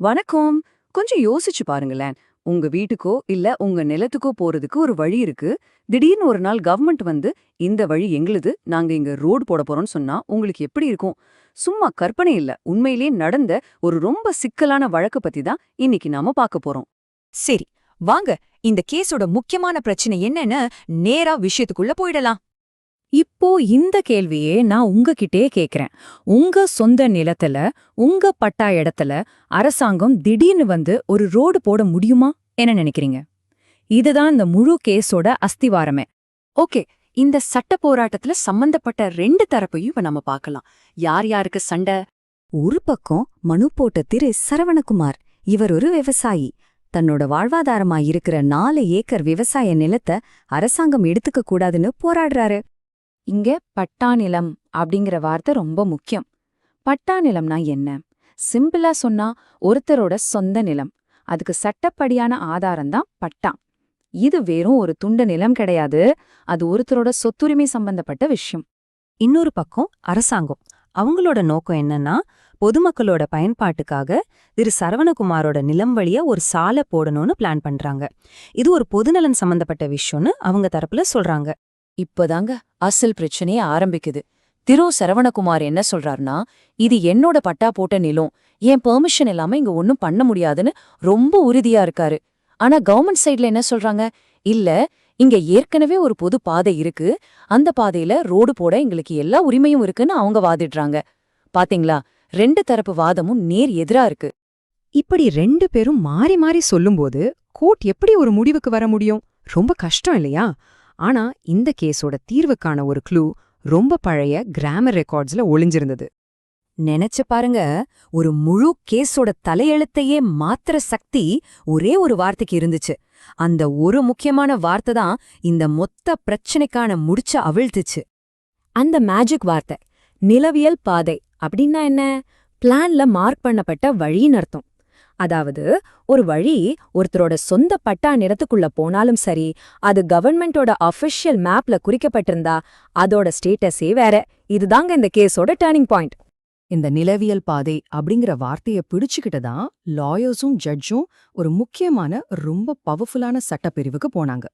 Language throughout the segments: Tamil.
வணக்கம். கொஞ்சம் யோசிச்சு பாருங்களேன். உங்க வீட்டுக்கோ இல்ல உங்க நிலத்துக்கோ போறதுக்கு ஒரு வழி இருக்கு. திடீர்னு ஒரு நாள் கவர்மெண்ட் வந்து இந்த வழி எங்களுது நாங்க இங்க ரோடு போட போறோம்னு சொன்னா உங்களுக்கு எப்படி இருக்கும்? சும்மா கற்பனை இல்ல. உண்மையிலேயே நடந்த ஒரு ரொம்ப சிக்கலான வழக்கு பத்தி தான் இன்னைக்கு நாம பார்க்க போறோம். சரி வாங்க. இந்த கேஸோட முக்கியமான பிரச்சனை என்னன்னு நேரா விஷயத்துக்குள்ள போயிடலாம். இப்போ இந்த கேள்வியே நான் உங்ககிட்டயே கேக்குறேன். உங்க சொந்த நிலத்துல உங்க பட்டா இடத்துல அரசாங்கம் திடீர்னு வந்து ஒரு ரோடு போட முடியுமா? என்ன நினைக்கிறீங்க? இதுதான் இந்த முழு கேஸோட அஸ்திவாரமே. ஓகே இந்த சட்ட போராட்டத்துல சம்பந்தப்பட்ட ரெண்டு தரப்பையும் இப்ப நம்ம பார்க்கலாம். யார் யாருக்கு சண்டை? ஒரு பக்கம் மனு போட்ட திரு சரவணகுமார். இவர் ஒரு விவசாயி. தன்னோட வாழ்வாதாரமா இருக்கிற நாலு ஏக்கர் விவசாய நிலத்தை அரசாங்கம் எடுத்துக்க கூடாதுன்னு போராடுறாரு. இங்க பட்டா நிலம் அப்படிங்கிற வார்த்தை ரொம்ப முக்கியம். பட்டா நிலம்னா என்ன? சிம்பிளா சொன்னா ஒருத்தரோட சொந்த நிலம். அதுக்கு சட்டப்படியான ஆதாரம் தான் பட்டா. இது வெறும் ஒரு துண்ட நிலம் கிடையாது. அது ஒருத்தரோட சொத்துரிமை சம்பந்தப்பட்ட விஷயம். இன்னொரு பக்கம் அரசாங்கம். அவங்களோட நோக்கம் என்னன்னா பொதுமக்களோட பயன்பாட்டுக்காக திரு சரவணகுமாரோட நிலம் வழியா ஒரு சாலை போடணும்னு பிளான் பண்றாங்க. இது ஒரு பொதுநலன் சம்பந்தப்பட்ட விஷயம்னு அவங்க தரப்புல சொல்றாங்க. இப்பதாங்க அசல் பிரச்சனையே ஆரம்பிக்குது. திரு சரவணகுமார் என்ன சொல்றாருன்னா இது என்னோட பட்டா போட்ட நிலம். என் பெர்மிஷன் இல்லாம இங்க ஒன்னும் பண்ண முடியாதுன்னு ரொம்ப உறுதியா இருக்காரு. ஆனா கவர்மெண்ட் சைடுல என்ன சொல்றாங்க? இல்ல இங்க ஏற்கனவே ஒரு பொது பாதை இருக்கு. அந்த பாதையில ரோடு போட எங்களுக்கு எல்லா உரிமையும் இருக்குன்னு அவங்க வாதிடுறாங்க. பாத்தீங்களா? ரெண்டு தரப்பு வாதமும் நேர் எதிரா இருக்கு. இப்படி ரெண்டு பேரும் மாறி மாறி சொல்லும்போது கோர்ட் எப்படி ஒரு முடிவுக்கு வர முடியும்? ரொம்ப கஷ்டம் இல்லையா? ஆனா இந்த கேஸோட தீர்வுக்கான ஒரு க்ளூ ரொம்ப பழைய கிராமர் ரெக்கார்ட்ஸ்ல ஒளிஞ்சிருந்தது. நினைச்சு பாருங்க ஒரு முழு கேஸோட தலையெழுத்தையே மாத்திர சக்தி ஒரே ஒரு வார்த்தைக்கு இருந்துச்சு. அந்த ஒரு முக்கியமான வார்த்தை தான் இந்த மொத்த பிரச்சனைக்கான முடிச்ச அவிழ்த்துச்சு. அந்த மேஜிக் வார்த்தை நிலவியல் பாதை அப்படின்னா என்ன? பிளான்ல மார்க் பண்ணப்பட்ட வழின்னு அர்த்தம். அதாவது ஒரு வழி ஒருத்தரோட சொந்த பட்டா நிறத்துக்குள்ள போனாலும் சரி அது கவர்மெண்டோட அஃபிஷியல் மேப்ல குறிக்கப்பட்டிருந்தா அதோட ஸ்டேட்டஸே வேற. இதுதாங்க இந்த கேஸோட டேர்னிங் பாயிண்ட் இந்த நிலவியல் பாதை அப்படிங்கிற வார்த்தைய பிடிச்சுக்கிட்டு தான் லாயர்ஸும் ஜட்ஜும் ஒரு முக்கியமான ரொம்ப பவர்ஃபுல்லான சட்டப்பிரிவுக்கு போனாங்க.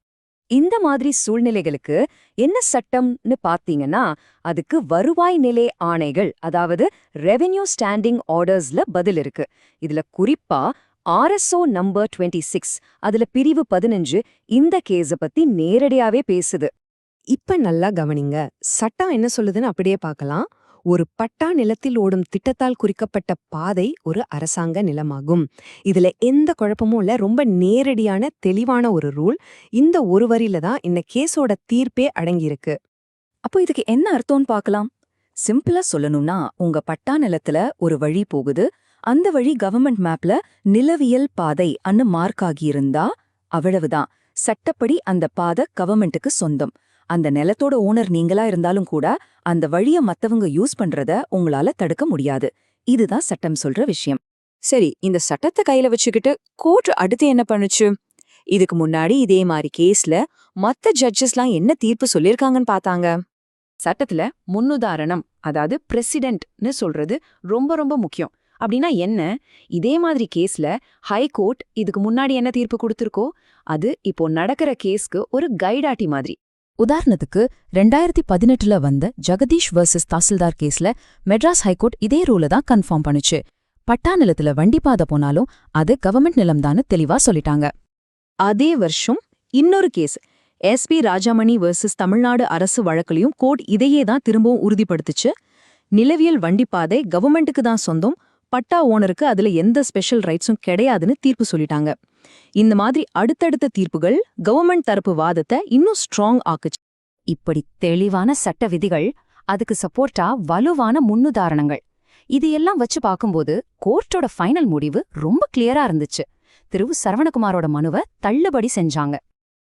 இந்த மாதிரி சூழ்நிலைகளுக்கு என்ன சட்டம்னு பாத்தீங்கன்னா அதுக்கு வருவாய் நிலை ஆணைகள் அதாவது ரெவென்யூ ஸ்டாண்டிங் ஆர்டர்ஸ்ல பதில் இருக்கு. இதுல குறிப்பா ஆர்எஸ்ஓ நம்பர் டுவெண்ட்டி சிக்ஸ் அதுல பிரிவு பதினஞ்சு இந்த கேஸ பத்தி நேரடியாவே பேசுது. இப்ப நல்லா கவனிங்க. சட்டம் என்ன சொல்லுதுன்னு அப்படியே பார்க்கலாம். ஒரு பட்டா நிலத்தில் ஓடும் திட்டத்தால் குறிக்கப்பட்ட பாதை ஒரு அரசாங்க நிலமாகும். இதுல எந்த குழப்பமும் இல்ல ரொம்ப நேரடியான தெளிவான ஒரு ரூல். இந்த ஒரு வரியில தான் இந்த கேஸோட தீர்ப்பே அடங்கியிருக்கு. அப்போ இதுக்கு என்ன அர்த்தம்னு பார்க்கலாம்? சிம்பிளா சொல்லணும்னா உங்க பட்டா நிலத்துல ஒரு வழி போகுது. அந்த வழி கவர்மெண்ட் மேப்ல நிலவியல் பாதை அன்னு மார்க் ஆகியிருந்தா அவ்வளவுதான். சட்டப்படி அந்த பாதை கவர்மெண்ட்டுக்கு சொந்தம். அந்த நிலத்தோட ஓனர் நீங்களா இருந்தாலும் கூட அந்த வழிய மத்தவங்க யூஸ் பண்றத உங்களால தடுக்க முடியாது. இதுதான் சட்டம் சொல்ற விஷயம். சரி இந்த சட்டத்தை கையில வச்சுக்கிட்டு கோர்ட் அடுத்து என்ன பண்ணுச்சு? இதுக்கு முன்னாடி இதே மாதிரி கேஸ்ல மத்த ஜட்ஜஸ்லாம் என்ன தீர்ப்பு சொல்லிருக்காங்கன்னு பார்த்தாங்க. சட்டத்துல முன்னுதாரணம் அதாவது பிரசிடென்ட்னு சொல்றது ரொம்ப ரொம்ப முக்கியம். அப்படின்னா என்ன? இதே மாதிரி கேஸ்ல ஹை கோர்ட் இதுக்கு முன்னாடி என்ன தீர்ப்பு கொடுத்திருக்கோ அது இப்போ நடக்கிற கேஸ்க்கு ஒரு கைடாட்டி மாதிரி. உதாரணத்துக்கு ரெண்டாயிரத்தி பதினெட்டுல வந்த ஜெகதீஷ் வர்சஸ் தாசில்தார் கேஸ்ல மெட்ராஸ் ஹைகோர்ட் இதே ரூல தான் கன்ஃபார்ம் பண்ணுச்சு. பட்டா நிலத்துல வண்டி பாதை போனாலும் அது கவர்மெண்ட் நிலம்தான்னு தெளிவா சொல்லிட்டாங்க. அதே வருஷம் இன்னொரு case SP Rajamani versus Tamil Nadu அரசு வழக்கிலையும் கோர்ட் இதையே தான் திரும்பவும் உறுதிப்படுத்துச்சு. நிலவியல் வண்டிப்பாதை கவர்மெண்ட்டுக்கு தான் சொந்தம் பட்டா ஓனருக்கு அதுல எந்த ஸ்பெஷல் ரைட்ஸும் கிடையாதுன்னு தீர்ப்பு சொல்லிட்டாங்க. இந்த மாதிரி அடுத்தடுத்த தீர்ப்புகள் கவர்மெண்ட் தரப்பு வாதத்தை இன்னும் ஸ்ட்ராங் ஆக்குச்சு. இப்படி தெளிவான சட்ட விதிகள் அதுக்கு சப்போர்ட்டா வலுவான முன்னுதாரணங்கள். இது எல்லாம் வச்சு பார்க்கும்போது கோர்ட்டோட ஃபைனல் முடிவு ரொம்ப கிளியரா இருந்துச்சு. திரு. சரவணகுமாரோட மனுவை தள்ளுபடி செஞ்சாங்க.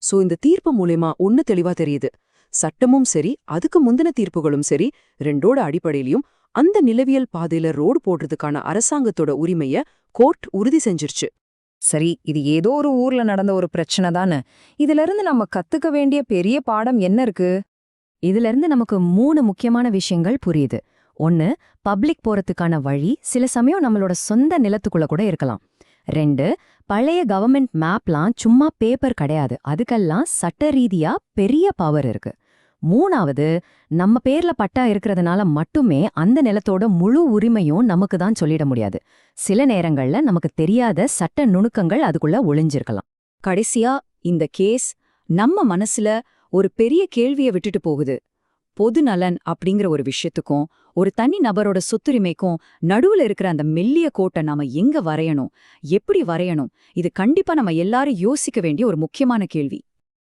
சோ இந்த தீர்ப்பு மூலயமா ஒன்னு தெளிவா தெரியுது. சட்டமும் சரி அதுக்கு முந்தின தீர்ப்புகளும் சரி ரெண்டோட அடிப்படையிலையும் அந்த நிலவியல் பாதையில ரோடு போடுறதுக்கான அரசாங்கத்தோட உரிமைய கோர்ட் உறுதி செஞ்சிருச்சு. சரி இது ஏதோ ஒரு ஊர்ல நடந்த ஒரு பிரச்சனை தானே. இதுல இருந்து நம்ம கத்துக்க வேண்டிய பெரிய பாடம் என்ன இருக்கு? இதுல இருந்து நமக்கு மூணு முக்கியமான விஷயங்கள் புரியுது. ஒன்னு பப்ளிக் போறதுக்கான வழி சில சமயம் நம்மளோட சொந்த நிலத்துக்குள்ள கூட இருக்கலாம். ரெண்டு பழைய கவர்மெண்ட் மேப்லாம் சும்மா பேப்பர் கிடையாது. அதுக்கெல்லாம் சட்ட ரீதியா பெரிய பவர் இருக்கு. மூணாவது நம்ம பேர்ல பட்டா இருக்கிறதுனால மட்டுமே அந்த நிலத்தோட முழு உரிமையும் நமக்கு தான் சொல்லிட முடியாது. சில நேரங்கள்ல நமக்கு தெரியாத சட்ட நுணுக்கங்கள் அதுக்குள்ள ஒளிஞ்சிருக்கலாம். கடைசியா இந்த கேஸ் நம்ம மனசுல ஒரு பெரிய கேள்விய விட்டுட்டு போகுது. பொது நலன் அப்படிங்கிற ஒரு விஷயத்துக்கும் ஒரு தனி நபரோட சொத்துரிமைக்கும் நடுவுல இருக்கிற அந்த மெல்லிய கோட்டை நாம எங்க வரையணும்? எப்படி வரையணும்? இது கண்டிப்பா நம்ம எல்லாரும் யோசிக்க வேண்டிய ஒரு முக்கியமான கேள்வி.